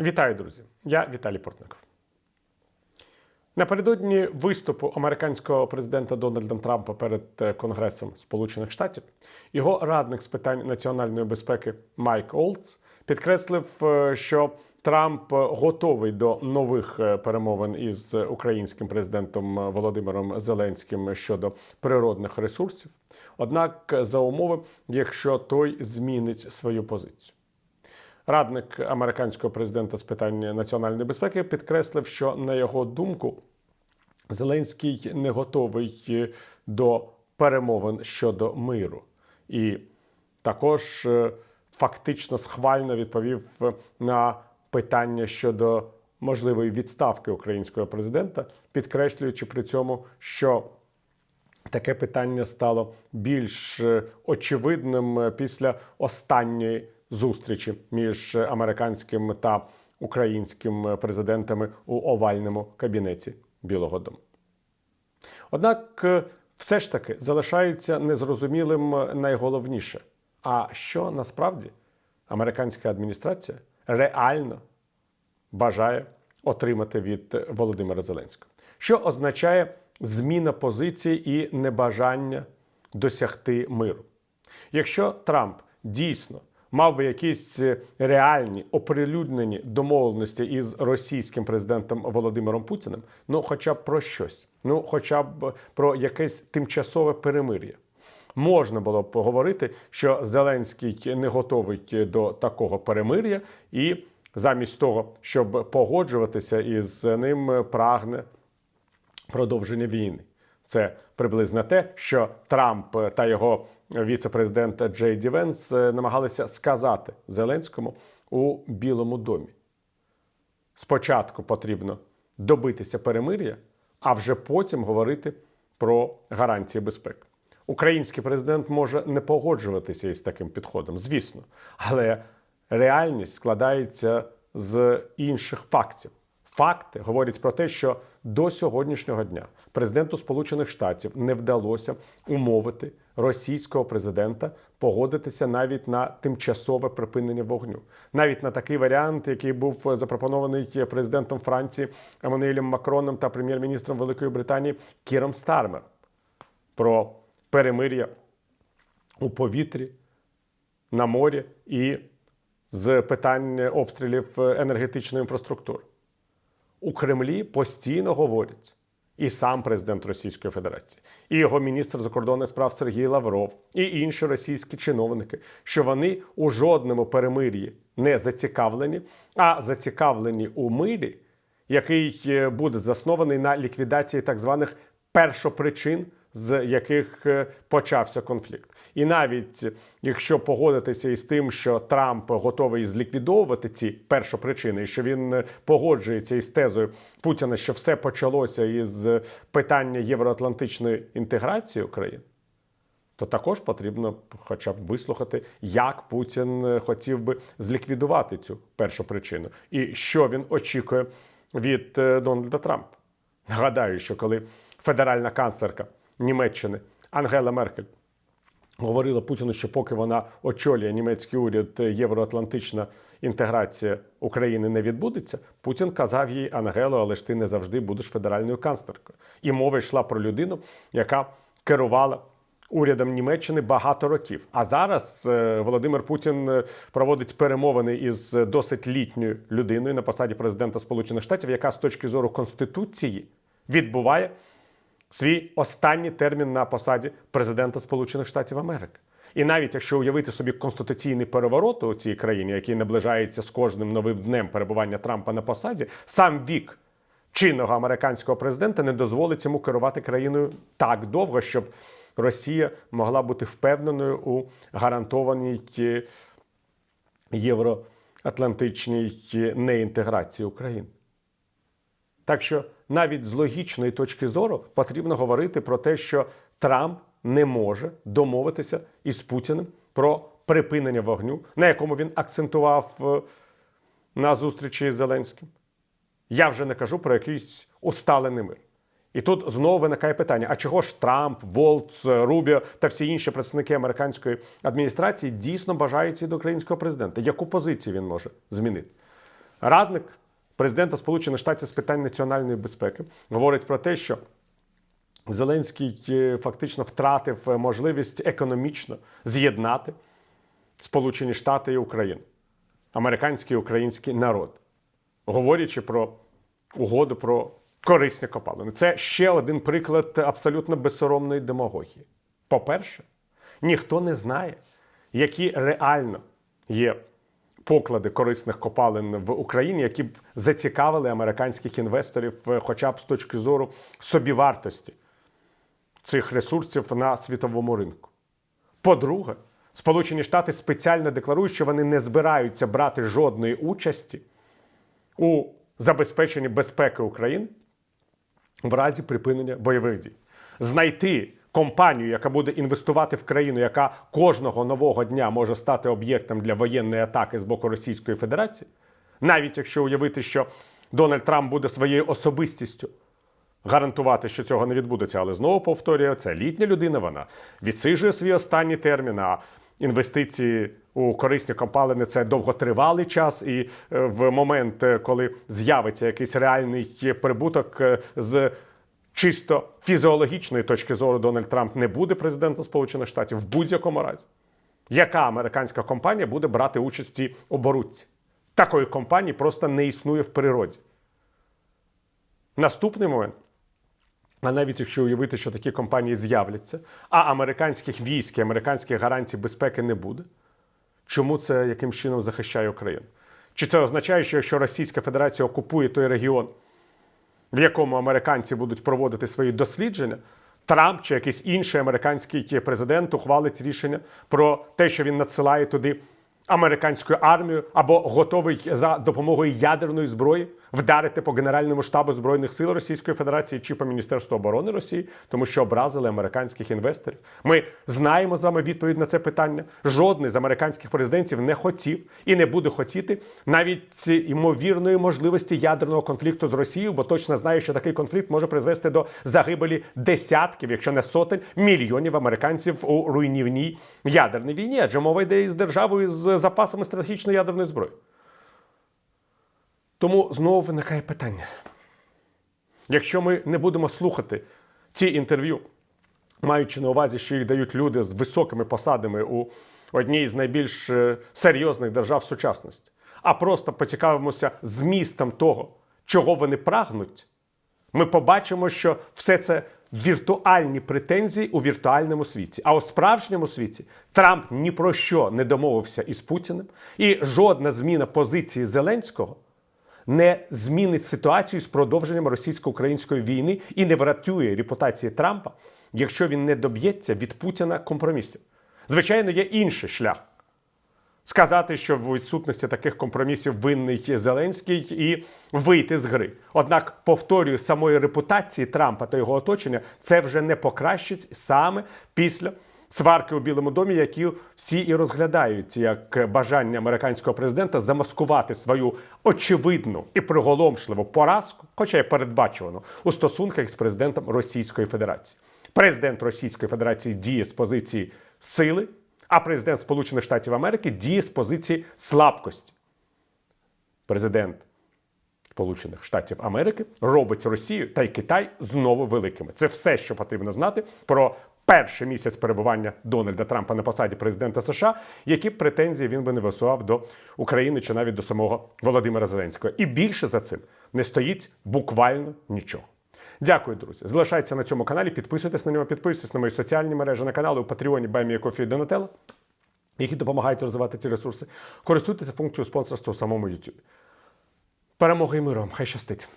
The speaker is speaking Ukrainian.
Вітаю, друзі! Я Віталій Портников. Напередодні виступу американського президента Дональда Трампа перед е, Конгресом Сполучених Штатів його радник з питань національної безпеки Майк Олдс підкреслив, е, що Трамп готовий до нових е, перемовин із українським президентом Володимиром Зеленським щодо природних ресурсів. Однак за умови, якщо той змінить свою позицію. Радник американського президента з питань національної безпеки підкреслив, що на його думку Зеленський не готовий до перемовин щодо миру, і також е, фактично схвально відповів на питання щодо можливої відставки українського президента, підкреслюючи при цьому, що таке питання стало більш е, очевидним е, після останньої зустрічі між американським та українським президентами у овальному кабінеті Білого Дому. Однак, е, все ж таки залишається незрозумілим найголовніше. А що насправді американська адміністрація реально бажає отримати від Володимира Зеленського, що означає зміна позиції і небажання досягти миру. Якщо Трамп дійсно мав би якісь реальні оприлюднені домовленості із російським президентом Володимиром Путіним, ну хоча б про щось, ну хоча б про якесь тимчасове перемир'я. Можна було б говорити, що Зеленський не готовий до такого перемир'я, і замість того, щоб погоджуватися із ним, прагне продовження війни. Це приблизно те, що Трамп та його віце-президент Джей Ді Венс намагалися сказати Зеленському у Білому домі. Спочатку потрібно добитися перемир'я, а вже потім говорити про гарантії безпеки. Український президент може не погоджуватися із таким підходом, звісно, але реальність складається з інших фактів. Факти говорять про те, що до сьогоднішнього дня президенту Сполучених Штатів не вдалося умовити російського президента погодитися навіть на тимчасове припинення вогню, навіть на такий варіант, який був запропонований президентом Франції Еммануелем Макроном та прем'єр-міністром Великої Британії Кіром Стармер про перемир'я у повітрі, на морі і з питань обстрілів енергетичної інфраструктури. У Кремлі постійно говорять. І сам президент Російської Федерації, і його міністр закордонних справ Сергій Лавров, і інші російські чиновники, що вони у жодному перемир'ї не зацікавлені, а зацікавлені у мирі, який е, буде заснований на ліквідації так званих першопричин з яких е, почався конфлікт. І навіть якщо погодитися із тим, що Трамп готовий зліквідовувати ці першопричини, і що він е, погоджується із тезою Путіна, що все почалося із питання євроатлантичної інтеграції України. То також потрібно хоча б вислухати, як Путін е, хотів би зліквідувати цю першу причину, і що він очікує від Дональда Трампа. Нагадаю, що коли федеральна канцлерка Німеччини Ангела Меркель говорила Путіну, що поки вона очолює німецький уряд, євроатлантична інтеграція України не відбудеться. Путін казав їй Ангело, але ж ти не завжди будеш федеральною канцлеркою. І мова йшла про людину, яка керувала. Урядом Німеччини багато років. А зараз е, Володимир Путін е, проводить перемовини із досить літньою людиною на посаді президента Сполучених Штатів, яка з точки зору конституції відбуває свій останній термін на посаді президента Сполучених Штатів Америки. І навіть якщо уявити собі конституційний переворот у цій країні, який наближається з кожним новим днем перебування Трампа на посаді, сам вік чинного американського президента не дозволить йому керувати країною так довго, щоб Росія могла бути впевненою у гарантованій євроатлантичній неінтеграції України. Так що навіть з логічної точки зору потрібно говорити про те, що Трамп не може домовитися із Путіним про припинення вогню, на якому він акцентував е, на зустрічі з Зеленським. Я вже не кажу про якийсь усталений мир. І тут знову виникає питання: а чого ж Трамп, Волц, Рубіо та всі інші представники американської адміністрації дійсно бажають від українського президента? Яку позицію він може змінити? Радник президента Сполучених Штатів з питань національної безпеки говорить про те, що Зеленський е, фактично втратив е, можливість економічно з'єднати Сполучені Штати і Україну, американський і український народ, говорячи про угоду про корисні копалини. Це ще один приклад абсолютно безсоромної демагогії. По-перше, ніхто не знає, які реально є поклади корисних копалин в Україні, які б зацікавили американських інвесторів, е, хоча б з точки зору собівартості цих ресурсів на світовому ринку. По-друге, Сполучені Штати спеціально декларують, що вони не збираються брати жодної участі у забезпеченні безпеки України в разі припинення бойових дій. Знайти компанію, яка буде інвестувати в країну, яка кожного нового дня може стати об'єктом для воєнної атаки з боку Російської Федерації, навіть якщо уявити, що Дональд Трамп буде своєю особистістю гарантувати, що цього не відбудеться, але знову повторюю, це літня людина. Вона відсиджує свій останній термін. А інвестиції у корисні компалини це довготривалий час, і е, в момент, е, коли з'явиться якийсь реальний прибуток е, з чисто фізіологічної точки зору, Дональд Трамп не буде президентом Сполучених Штатів в будь-якому разі. Яка американська компанія буде брати участь в цій оборудці? Такої компанії просто не існує в природі. Наступний момент. А навіть якщо уявити, що такі компанії з'являться, а американських військ і американських гарантій безпеки не буде, чому це яким чином захищає Україну? Чи це означає, що якщо Російська Федерація окупує той регіон, в якому американці будуть проводити свої дослідження, Трамп чи якийсь інший американський президент ухвалить рішення про те, що він надсилає туди американську армію або готовий за допомогою ядерної зброї вдарити по Генеральному штабу Збройних сил Російської Федерації чи по Міністерству оборони Росії, тому що образили американських інвесторів. Ми знаємо з вами відповідь на це питання. Жодний з американських президентів не хотів і не буде хотіти навіть ймовірної можливості ядерного конфлікту з Росією, бо точно знає, що такий конфлікт може призвести до загибелі десятків, якщо не сотень мільйонів американців у руйнівній ядерній війні. Адже мова йде із державою з запасами стратегічної ядерної зброї. Тому знову виникає питання. Якщо ми не будемо слухати ці інтерв'ю, маючи на увазі, що їх дають люди з високими посадами у одній з найбільш е, серйозних держав сучасності, а просто поцікавимося змістом того, чого вони прагнуть, ми побачимо, що все це віртуальні претензії у віртуальному світі. А у справжньому світі Трамп ні про що не домовився із Путіним, і жодна зміна позиції Зеленського не змінить ситуацію з продовженням російсько-української війни і не врятує репутації Трампа, якщо він не доб'ється від Путіна компромісів. Звичайно, є інший шлях. Сказати, що в відсутності таких компромісів винний Зеленський і вийти з гри. Однак, повторюю, самої репутації Трампа та його оточення це вже не покращить саме після сварки у Білому домі, які всі і розглядають як бажання американського президента замаскувати свою очевидну і приголомшливу поразку, хоча й передбачувану у стосунках з президентом Російської Федерації. Президент Російської Федерації діє з позиції сили, а президент Сполучених Штатів Америки діє з позиції слабкості. Президент Сполучених Штатів Америки робить Росію та й Китай знову великими. Це все, що потрібно знати про перший місяць перебування Дональда Трампа на посаді президента США, які претензії він би не висував до України чи навіть до самого Володимира Зеленського. І більше за цим не стоїть буквально нічого. Дякую, друзі. Залишайтеся на цьому каналі, підписуйтесь на нього, підписуйтесь на мої соціальні мережі, на канали у Патреоні Баймія Кофі і які допомагають розвивати ці ресурси. Користуйтеся функцією спонсорства у самому YouTube. Перемоги і миру. вам. Хай щастить.